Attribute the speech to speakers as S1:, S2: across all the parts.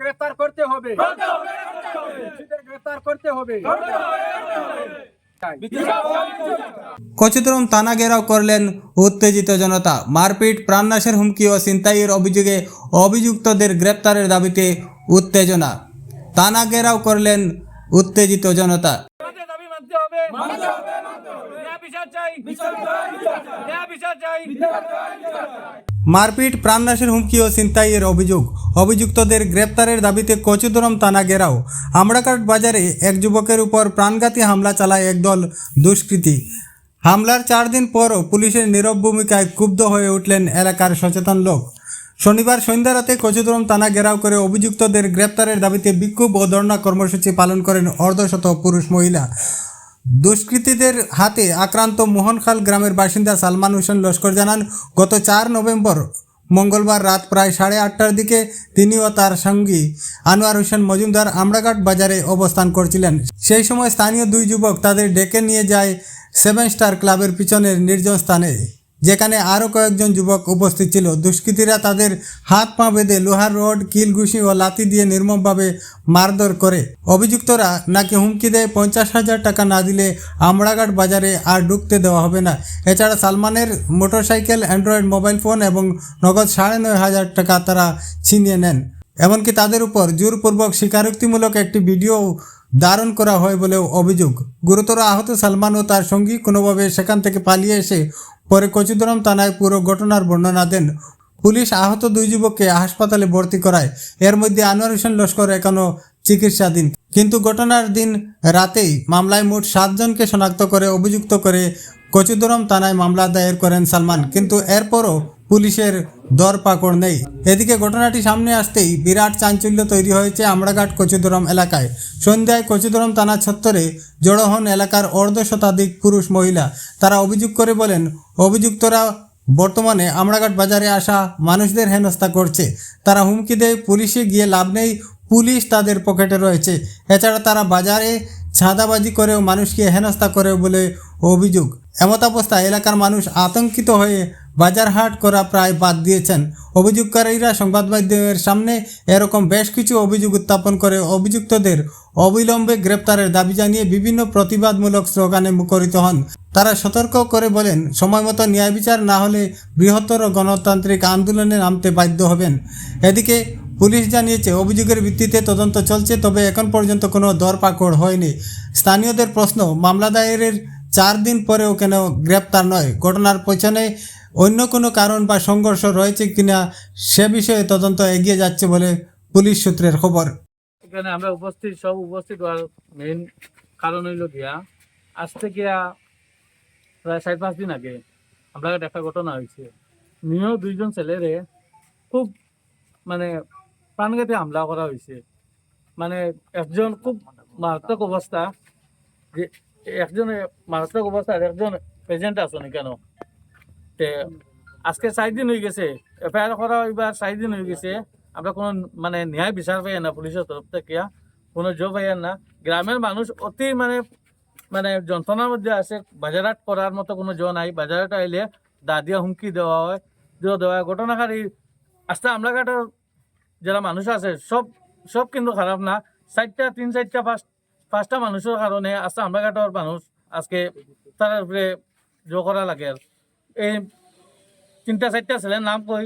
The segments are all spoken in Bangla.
S1: গ্রেফতার করতে হবে। গ্রেফতার করতে হবে।
S2: কচুতরম থানা ঘেরাও করলেন উত্তেজিত জনতা। মারপিট প্রাণনাশের হুমকি ও ছিনতাইয়ের অভিযোগে অভিযুক্তদের গ্রেপ্তারের দাবিতে উত্তেজনা। থানা ঘেরাও করলেন উত্তেজিত জনতা।
S3: বিচার চাই। বিচার চাই।
S2: মারপিট, প্রাণনাশের হুমকি ও ছিনতাইয়ের অভিযোগ। অভিযুক্তদের গ্রেপ্তারের দাবিতে কচুদরম থানা ঘেরাও। আমড়াকাট বাজারে এক যুবকের উপর প্রাণঘাতী হামলা চালায় একদল দুষ্কৃতী। হামলার চার দিন পরও পুলিশের নীরব ভূমিকায় ক্ষুব্ধ হয়ে উঠলেন এলাকার সচেতন লোক। শনিবার সন্ধ্যা রাতে কচুদরম থানা ঘেরাও করে অভিযুক্তদের গ্রেপ্তারের দাবিতে বিক্ষোভ ও ধর্ণা কর্মসূচি পালন করেন অর্ধশত পুরুষ মহিলা। দুষ্কৃতীদের হাতে আক্রান্ত মোহনখাল গ্রামের বাসিন্দা সালমান হোসেন লস্কর জানান, গত চার নভেম্বর মঙ্গলবার রাত প্রায় সাড়ে আটটার দিকে তিনি ও তার সঙ্গী আনোয়ার হোসেন মজুমদার আমরাঘাট বাজারে অবস্থান করছিলেন। সেই সময় স্থানীয় দুই যুবক তাদের ডেকে নিয়ে যায় সেভেন স্টার ক্লাবের পিছনের নির্জন স্থানে। যেখানে আরও কয়েকজন যুবক উপস্থিত ছিল। দুষ্কৃতীরা তাদের হাত পা বেঁধে লোহার রড কিল ঘুষি ও লাতি দিয়ে নির্মমভাবে মারধর করে। অভিযুক্তরা নাকি হুমকি দেয় পঞ্চাশ হাজার টাকা না দিলে আমড়াঘাট বাজারে আর ঢুকতে দেওয়া হবে না। এছাড়া সালমানের মোটরসাইকেল, অ্যান্ড্রয়েড মোবাইল ফোন এবং নগদ সাড়ে নয় হাজার টাকা তারা ছিনিয়ে নেন। এমনকি তাদের উপর জোরপূর্বক স্বীকারোক্তিমূলক একটি ভিডিও ধারণ করা হয় বলেও অভিযোগ। গুরুতর আহত সালমান ও তার সঙ্গী কোনোভাবে সেখান থেকে পালিয়ে এসে পরে কচুদরম থানায় পুরো ঘটনার বর্ণনা দেন। পুলিশ আহত দুই যুবককে হাসপাতালে ভর্তি করায়। এর মধ্যে আনোয়ার হোসেন লস্কর এখনও চিকিৎসাধীন। কিন্তু ঘটনার দিন রাতেই মামলায় মোট সাতজনকে শনাক্ত করে অভিযুক্ত করে কচুদরম থানায় মামলা দায়ের করেন সালমান। কিন্তু এরপরও পুলিশের দর পাকড় নেই। এদিকে ঘটনাটি সামনে আসতেই বিরাট চাঞ্চল্য তৈরি হয়েছে আমড়াঘাট কচুদরম এলাকায়। সন্ধ্যায় কচুদরম থানা ছত্তরে জড়ো হন এলাকার অর্ধ শতাধিক পুরুষ মহিলা। তারা অভিযোগ করে বলেন, অভিযুক্তরা বর্তমানে আমড়াঘাট বাজারে আসা মানুষদের হেনস্থা করছে। তারা হুমকি দেয় পুলিশে গিয়ে লাভ নেই, পুলিশ তাদের পকেটে রয়েছে। এছাড়া তারা বাজারে ছাদাবাজি করেও মানুষকে হেনস্থা করে বলে অভিযোগ। এমতাবস্থা এলাকার মানুষ আতঙ্কিত হয়ে বাজার হাট করা প্রায় বাদ দিয়েছেন। অভিযোগকারীরা সংবাদ মাধ্যমের সামনে এরকম বেশ কিছু অভিযোগ উত্থাপন করে অভিযুক্তদের অবিলম্বে গ্রেপ্তারের দাবি জানিয়ে বিভিন্ন প্রতিবাদমূলক স্লোগানে মুখরিত হন। তারা সতর্ক করে বলেন, সময় মতো ন্যায় বিচার না হলে বৃহত্তর গণতান্ত্রিক আন্দোলনে নামতে বাধ্য হবেন। এদিকে পুলিশ জানিয়েছে, অভিযোগের ভিত্তিতে তদন্ত চলছে, তবে এখন পর্যন্ত কোনো দরপাকড় হয়নি। স্থানীয়দের প্রশ্ন, মামলা দায়েরের চার দিন পরেও কেন গ্রেপ্তার নয়? ঘটনার পেছনে অন্য কোনো কারণ বা সংঘর্ষ রয়েছে কিনা সে বিষয়ে তদন্ত এগিয়ে যাচ্ছে বলে পুলিশ সূত্রের খবর।
S3: এখানে আমরা উপস্থিত, সব উপস্থিত হওয়ার মেইন কারণ হইল গিয়া, আজ থেকে প্রায় চার পাঁচ দিন আগে আমরা একটা ঘটনা হয়েছে। নিয়েও দুইজন ছেলেরে খুব মানে প্রাণঘাতী হামলা করা হয়েছে। মানে একজন খুব মারাত্মক অবস্থা, যে একজন মারাত্মক অবস্থা একজন প্রেজেন্ট আছেন কেন তে, আজকে চার দিন হয়ে গেছে। এফআইআর করা এবার চার দিন হয়ে গেছে। আমরা কোনো মানে ন্যায় বিচার পাই না পুলিশের তরফ থেকে। কোনো জব পাই না। গ্রামের মানুষ অতি মানে মানে যন্ত্রণার মধ্যে আছে। বাজারহাট করার মতো কোনো জো নাই। বাজারহাট আইলে দা দিয়া হুমকি দেওয়া হয়। দেওয়া দেওয়া হয়। ঘটনাকারী আস্তে আমলাঘাটের যারা মানুষ আছে সব সব কিন্তু খারাপ না। চারটা তিন চারটা পাঁচ, পাঁচটা মানুষের কারণে আজকে আমলাঘাটের মানুষ আজকে তার উপরে জো করা লাগে। এই তিনটা চারটা ছেলের নাম কই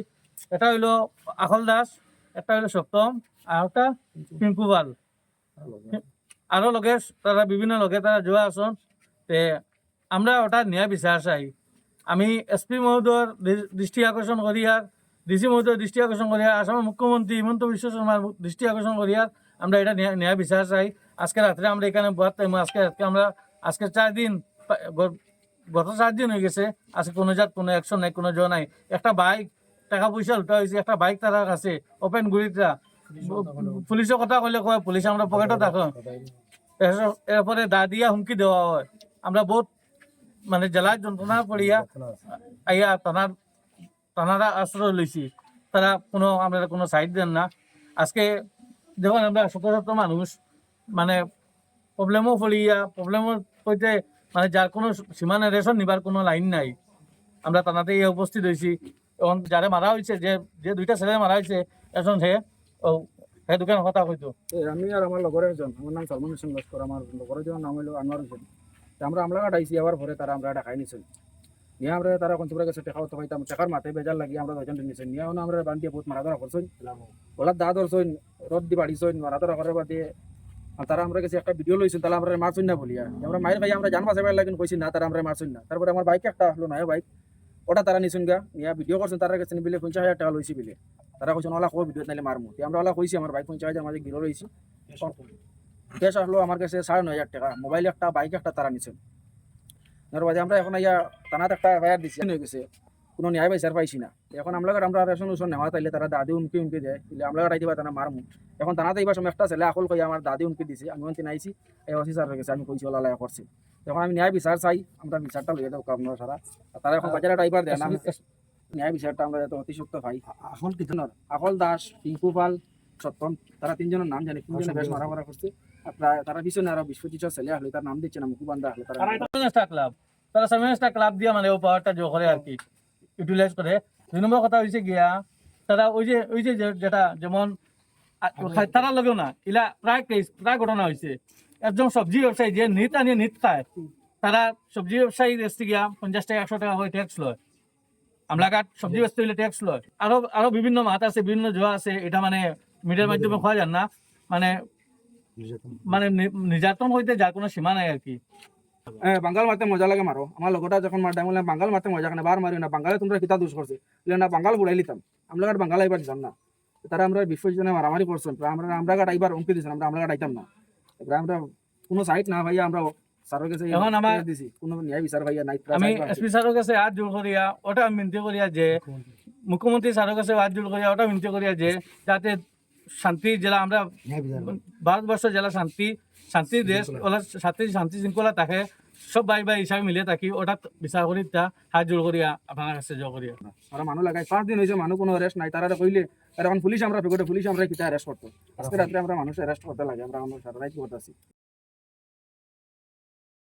S3: এটা হইল আখল দাস একটা হইল সপ্তম আর একটা পিঙ্কু পাল। আরও লগে তারা বিভিন্ন লগে তারা যোৱা আসন তে আমরা ওটা ন্যায় বিচার চাই। আমি এসপি মহোদয়ের দৃষ্টি আকর্ষণ করি আর ডিসি মহোদয়ের দৃষ্টি আকর্ষণ করি আর আসামের মুখ্যমন্ত্রী হিমন্ত বিশ্ব শর্মার দৃষ্টি আকর্ষণ করি আর আমরা এটা ন্যায় বিচার চাই। আজকে রাত্রে আমরা এখানে টাইম আজকে আজকে আমরা আজকে চার দিন গত চার দিন হয়ে গেছে আজকে কোনো জাত, কোনো অ্যাকশন নাই, কোনো জয় নাই। একটা বাইক টাকা পয়সা লুটা হয়েছে একটা বাইক তারা কাছে ওপেন গুড়িটা পুলিশের কথা কইলে কয় পুলিশ আমরা পকেটে এসব- এরপরে দা দিয়া হুমকি দেওয়া হয়। আমরা বহুত মানে জেলায় যন্ত্রণা পড়িয়া আইয়া থানার থানারা আশ্রয় লইছি তারা কোনো আমরা কোনো সাইড দেন না। আজকে যখন আমরা শত মানুষ মানে প্রবলেমও পড়িয়া প্রবলেমও কইতে মানে যার কোনো সীমানা রেশন নিবার কোনো লাইন নাই। আমরা থানাতে ইয়ে উপস্থিত হয়েছি এবং যারা মারা হয়েছে যে যে দুইটা ছেলে মারা হয়েছে এখন সে ও সেই দোকান কথা কইতো।
S1: এই আমি আর আমার লগরে একজন আমার নাম সলমান হোসেন লস্কর আমার লগরের জন্য নাম হলো আনোয়ার হোসেন। আমরা আমলা কাট আইসি আবার পরে তারা আমরা ডাকাই নিছেন। নিয়ে আমরা তারা কাছে টেকা হতে পাইতাম টেকার মাথায় বেজার লাগি আমরা দুজন নিছেন। নিয়ে এখন আমরা বান্ধিয়ে বহুত মারা ধরা করছেন ওলা দা ধরছেন রদ দি বাড়িছেন মারা ধরা করার বাদে তারা আমরা কাছে একটা ভিডিও লইছেন তাহলে আমরা মারছেন না বলিয়া আমরা মায়ের ভাই আমরা জান বাঁচাবার লাগেন কইছি না তারা আমরা মারছেন না। তারপরে আমার বাইক একটা হলো নয় বাইক ওটা তারা নিছেন গা নিয়ে ভিডিও করছেন তারা কাছে বিলে পঞ্চাশ হাজার টাকা লইছি বিলে। তারা কইছেন ওলা কো ভিডিও নাইলে মারমু। আমরা ওলা কইছি আমার বাইক পঞ্চাশ হাজার মাঝে গিলো রয়েছি ক্যাশ আসলো। আমার কাছে সাড়ে নয় হাজার টাকা মোবাইল একটা বাইক একটা তারা নিছেন। আমরা এখন ইয়া থানাতে একটা এফআইআর দিছি হয়ে গেছে। কোনো ন্যায় বিচার পাইছি না। এখন আমরা আমরা রেশন উসন নেওয়া তাইলে তারা দাদি উমকি উমকি দেয়। বলে আমরা গাড়ি দিবা তারা মারমু এখন থানাতে এইবার সময় একটা ছেলে আকল কই আমার দাদি উমকি দিছে আমি অন্তি নাইছি এই অফিসার হয়ে গেছে আমি কইছি ওলা লাই করছি এখন আমি ন্যায় বিচার চাই আমরা বিচারটা লইয়া দেবো আপনারা সারা তারা এখন বাজারে ড্রাইভার দেয় না ন্যায় বিচারটা আমরা যাতে অতি সত্য পাই আকল কি আকল দাস টিঙ্কু পাল সত্যম তারা তিনজনের নাম জানি তিনজনে বেশ মারা মারা করছে তারা পিছনে আরও বিশ পঁচিশ ছেলে আসলে তার নাম দিচ্ছে না মুকুবান্ধা আসলে তারা
S3: ক্লাব তারা ক্লাব দিয়ে মানে ও পাওয়ারটা জো করে আর কি। ইউটিলাইজ করে দুই নম্বর কথা হয়েছে গিয়া তারা ওই যে ওই যে যেটা যেমন তারা লগেও না ইলা প্রায় কেস প্রায় ঘটনা হয়েছে একজন সবজি ব্যবসায়ী যে নিত আনিয়ে নিত খায় তারা সবজি ব্যবসায়ী দেশে গিয়া পঞ্চাশ টাকা একশো টাকা করে ট্যাক্স লয়। আমলাঘাট সবজি ব্যস্ত হইলে ট্যাক্স লয়। আরও আরও বিভিন্ন মাত আছে বিভিন্ন জোয়া আছে এটা মানে মিডিয়ার মাধ্যমে খোয়া যান না মানে মানে নির্যাতন হইতে যার কোনো সীমা নাই আর কি।
S1: হ্যাঁ বাঙ্গাল মারতে মজা লাগে মারো আমার লগটা যখন মারতে বললাম বাঙ্গাল মারতে মজা কেন বার মারি না বাঙ্গালে তোমরা কিতা দোষ করছে বলে না বাঙ্গাল বুড়াই লিতাম আমরা গাট বাঙ্গাল আইবার দিতাম না। তারা আমরা বিশ্বজনে মারামারি করছেন আমরা আমরা গাট আইবার অঙ্কি দিয়েছেন আমরা আমরা গাট আইতাম না। এবার আমরা কোনো সাইট না ভাইয়া আমরা স্যারের কাছে
S3: এখন আমার-
S1: দিছি কোনো ন্যায় বিচার ভাইয়া নাই
S3: আমি এসপি স্যারের কাছে হাত জোর করিয়া ওটা আমি বিনতি করিয়া যে মুখ্যমন্ত্রী স্যারের কাছে হাত জোর করিয়া ওটা বিনতি করিয়া যে যাতে শান্তি জেলা আমরা ভারতবর্ষ জেলা শান্তি শান্তির দেশ ওলা শান্তি শান্তি শৃঙ্খলা থাকে সব ভাই ভাই হিসাবে মিলে থাকি হঠাৎ বিচার করি তা হাত জোর করিয়া আপনার কাছে জোর করিয়া
S1: আর মানুষ লাগাই পাঁচ দিন হয়েছে মানুষ কোনো অ্যারেস্ট নাই তারা কইলে এখন পুলিশ আমরা পেগোটে পুলিশ আমরা কিতা অ্যারেস্ট করতো আজকে রাত্রে আমরা মানুষ অ্যারেস্ট করতে লাগে আমরা আমরা সারা রাত করতেছি